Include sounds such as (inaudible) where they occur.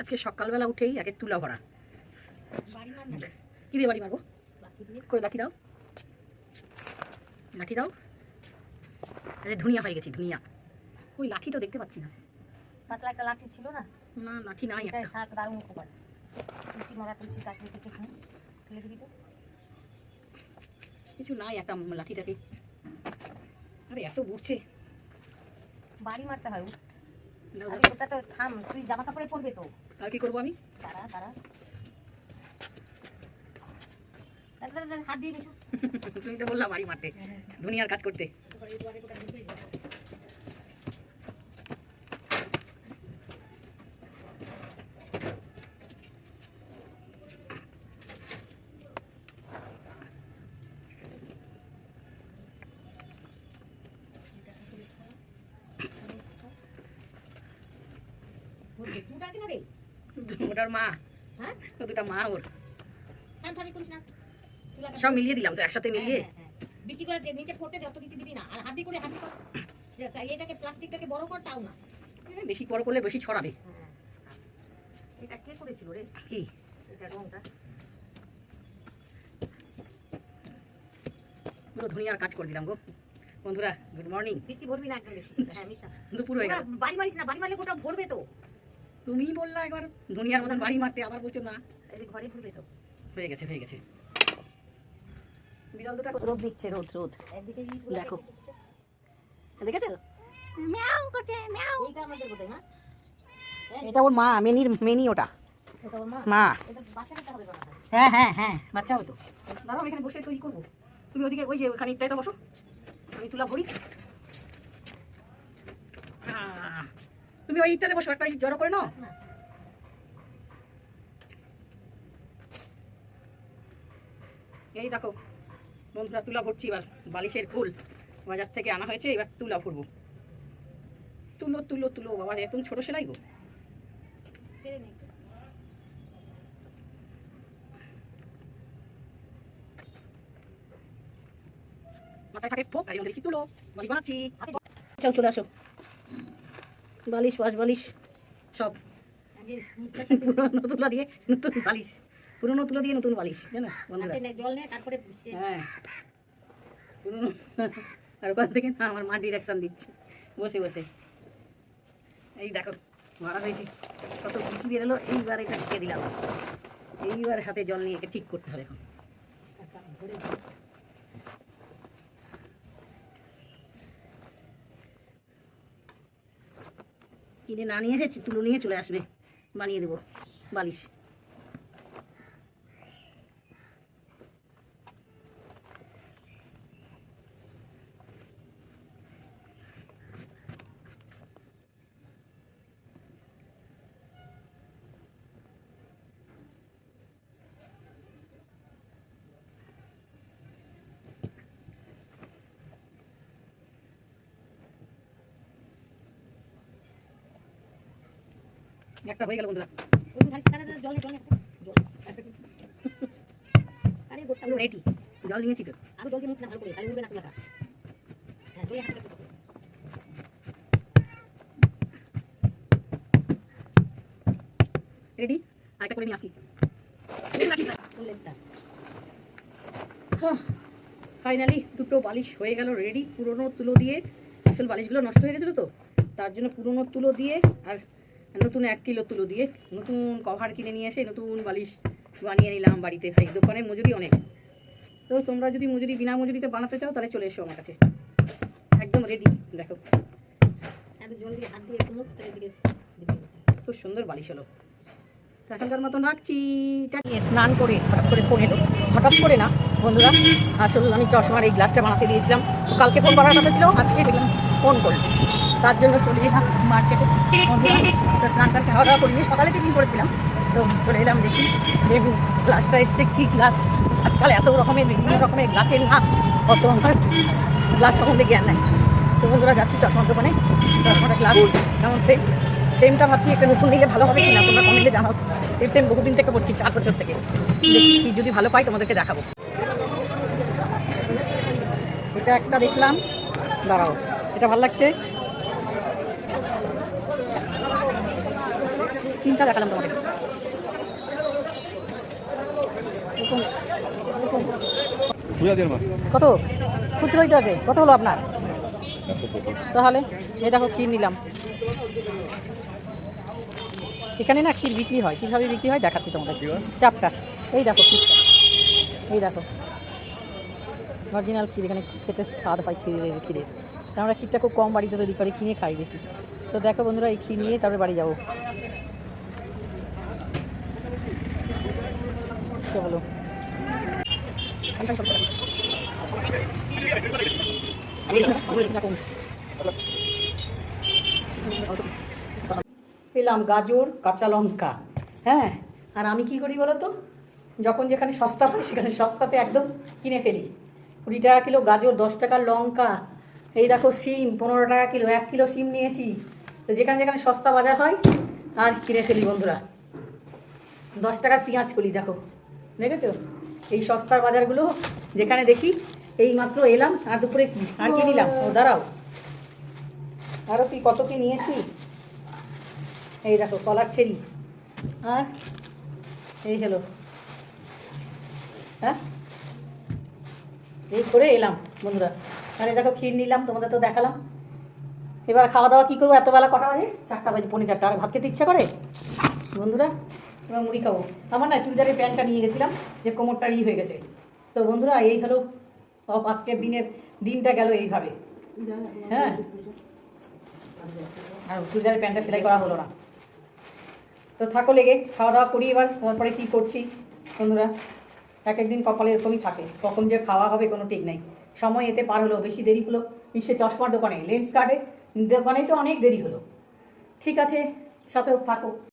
আজকে সকালবেলা উঠেই একে তুলা ভরা। কি দিয়ে বাড়ি মারবো দিয়ে লাঠি দাও। লাঠি দাও। আরে ধুনিয়া হয়ে গেছি ধুনিয়া। ওই লাঠি তো দেখতে পাচ্ছি না। পাতলা একটা লাঠি ছিল না? না লাঠি নাই একটা। শাক দারুণ উপকার। তুলসী মারা তুলসী কাটলে কিছু খাই। ফেলে দিবি তো? কিছু নাই একটা লাঠিটাকে। আরে এত বাড়ি মারতে হয় থাম তুই জামা কাপড়ে পরবে তো। আর কি করব আমি? তারা হাত দিয়ে তুমি তো বললা বাড়ি মারতে ধুনিয়ার কাজ করতে। তুই ডাকি না রে? ওটার মা। হ্যাঁ? দুটা মা ওর। কাটা। সব মিলিয়ে দিলাম তো একসাথে মিলিয়ে? হ্যাঁ, হ্যাঁ, হ্যাঁ। বিচি করে নিচে ফোটে দে অত দিবি না। আর হাত করে হাত কর। এটাকে প্লাস্টিকটাকে বড় কর তাও না। বেশি বড় করলে বেশি ছড়াবে। হ্যাঁ। এটা কে করেছিল রে? কি? এটা রংটা। পুরো ধুনিয়ার কাজ করে দিলাম গো। বন্ধুরা গুড মর্নিং বিচি ভরবি না একদম (laughs) হ্যাঁ দুপুর হয়ে গেল। বাড়ি মারিস না বাড়ি মারলে গোটা ভরবে তো। তুমি বললা একবার দুনিয়ার মতন বাড়ি মারতে আবার বলছো না। এই যে ঘরে ভরবে তো। হয়ে গেছে হয়ে গেছে। বিড়াল দুটা রোদ দিচ্ছে রোদ রোদ। একদিকে দেখো। দেখেছ? ম্যাও করছে ম্যাও। এইটা আমাদের বোধহয় না? এটা ওর মা মেনির মেনি ওটা। এটা ওর মা? মা। এটা বাচ্চা কাটা হবে বাবা হ্যাঁ হ্যাঁ হ্যাঁ বাচ্চা হতো দাঁড়াও আমি এখানে বসে তো ই করব। তুমি ওদিকে ওই যে ওখানে তো বসো। আমি তুলা ভরি। আহ, তুমি ওই ইটটাতে বসো, একটা জড়ো করে নাও। এই দেখো, বন্ধুরা তুলা ভরছি এবার, বালিশের ফুল। বাজার থেকে আনা হয়েছে, এবার তুলা ভরবো। তুলো তুলো তুলো, বাবা এত ছোট সেলাই গো। মাথায় থাকে ফোক, আর তুলো। বানাচ্ছি চল, চলে আসো। বালিশ ওয়াশ বালিশ সব। পুরোনো তুলা দিয়ে নতুন বালিশ। পুরনো তুলা দিয়ে নতুন বালিশ জানো? জল নে তারপরে হ্যাঁ। পুরোনো আর ওখান থেকে না আমার মা ডিরেকশন দিচ্ছে। বসে বসে। এই দেখো মারা হয়েছে। কত কিছু বেরোলো এইবার এটা ঢেকে দিলাম। এইবার হাতে জল নিয়ে একে ঠিক করতে হবে এখন। কিনে না নিয়ে এসে তুলো নিয়ে চলে আসবে। বানিয়ে দেবো বালিশ। একটা হয়ে গেল বন্ধুরা। রেডি। জল নিয়েছি তো। আরও জল দিয়ে না ভালো করে তাহলে উঠবে না তুলাটা। হ্যাঁ জলে হাতে রেডি? আরেকটা করে নিয়ে আসি। ফাইনালি দুটো বালিশ হয়ে গেল রেডি। পুরনো তুলো দিয়ে আসল বালিশগুলো নষ্ট হয়ে গেছিল তো তার জন্য পুরনো তুলো দিয়ে আর নতুন এক কিলো তুলো দিয়ে নতুন কভার কিনে নিয়ে এসে নতুন বালিশ বানিয়ে নিলাম বাড়িতে। ভাই দোকানে মজুরি অনেক। তো তোমরা যদি মজুরি বিনা মজুরিতে বানাতে চাও তাহলে চলে এসো আমার কাছে। একদম রেডি দেখো। খুব সুন্দর বালিশ হলো। এখনকার মতন রাখছি। স্নান করে হঠাৎ করে ফোন এলো। হঠাৎ করে না বন্ধুরা। আসলে আমি চশমার এই গ্লাসটা বানাতে দিয়েছিলাম। কালকে ফোন করার কথা ছিল আজকে দেখলাম ফোন করল। তার জন্য চলে এলাম মার্কেটে। বন্ধুরা তো স্নানটা খাওয়া দাওয়া করিনি, সকালে টিফিন করেছিলাম। তো চলে এলাম দেখি দেখুন গ্লাসটা এসছে কী গ্লাস। আজকাল এত রকমের, বিভিন্ন রকমের গ্লাসের না অত আমার গ্লাস সম্বন্ধে জ্ঞান নাই। তো বন্ধুরা, যাচ্ছি চশমার দোকানে। চশমাটা গ্লাস কেমন ফ্রেম ফ্রেমটা ভাবছি একটা নতুন নিলে ভালো হবে কিনা, তোমরা কমেন্টে জানাও। এই ফ্রেম বহুদিন থেকে পড়ছি, চার বছর থেকে। দেখি যদি ভালো পাই তোমাদেরকে দেখাবো। এটা একটা দেখলাম। দাঁড়াও, এটা ভালো লাগছে? তিনটা দেখালাম মা কত? খুচরো তো আছে। কত হলো আপনার? তাহলে এই দেখো ক্ষীর নিলাম। এখানে না ক্ষীর বিক্রি হয়। কীভাবে বিক্রি হয় দেখাচ্ছি তোমাদের। চাপটা। এই দেখো ক্ষীরটা। এই দেখো। অরিজিনাল ক্ষীর, এখানে খেতে স্বাদ হয় ক্ষীরের তা আমরা ক্ষীরটা খুব কম বাড়িতে তৈরি করে, কিনে খাই বেশি। তো দেখো বন্ধুরা, এই ক্ষীর নিয়ে তারপরে বাড়ি যাব। পেলাম গাজর, কাঁচা লঙ্কা হ্যাঁ? আর আমি কি করি বলো তো যখন যেখানে সস্তা পাই, সেখানে সস্তাতে একদম কিনে ফেলি। কুড়ি টাকা কিলো গাজর, দশ টাকার লঙ্কা, এই দেখো সিম পনেরো টাকা কিলো, এক কিলো সিম নিয়েছি। তো যেখানে যেখানে সস্তা বাজার হয়, আর কিনে ফেলি বন্ধুরা। দশ টাকার পেঁয়াজ কলি, দেখো। দেখেছ? এই সস্তার বাজারগুলো যেখানে দেখি এই মাত্র এলাম, আর দুপুরে আর কি নিলাম? ও, দাঁড়াও। আরও কি কত কি নিয়েছি? এই দেখো, কলার চেরি আর এই হলো। হ্যাঁ? এই করে এলাম, বন্ধুরা। আর দেখো, ক্ষীর নিলাম, তোমাদের তো দেখালাম। এবার খাওয়া দাওয়া কী করব? এত বেলা কটা বাজে? চারটা বাজে, পৌনে চারটা। আর ভাত খেতে ইচ্ছা করে? বন্ধুরা এবার মুড়ি খাব। আমার না চুড়িদারের প্যান্টটা নিয়ে গেছিলাম, যে কোমরটা ই হয়ে গেছে। তো বন্ধুরা, এই হলো সব আজকের দিনের, দিনটা গেল এইভাবে। হ্যাঁ। আর চুড়িদারের প্যান্টটা সেলাই করা হলো না। তো থাকো লেগে খাওয়া দাওয়া করি এবার, তারপরে কী করছি? বন্ধুরা এক একদিন কপালে এরকমই থাকে। কখন যে খাওয়া হবে কোনো ঠিক নেই। সময় এতে পার হলো, বেশি দেরি হলো সে চশমার দোকানে, লেন্স কার্ডে দোকানেই তো অনেক দেরি হলো। ঠিক আছে, সাথেও থাকো।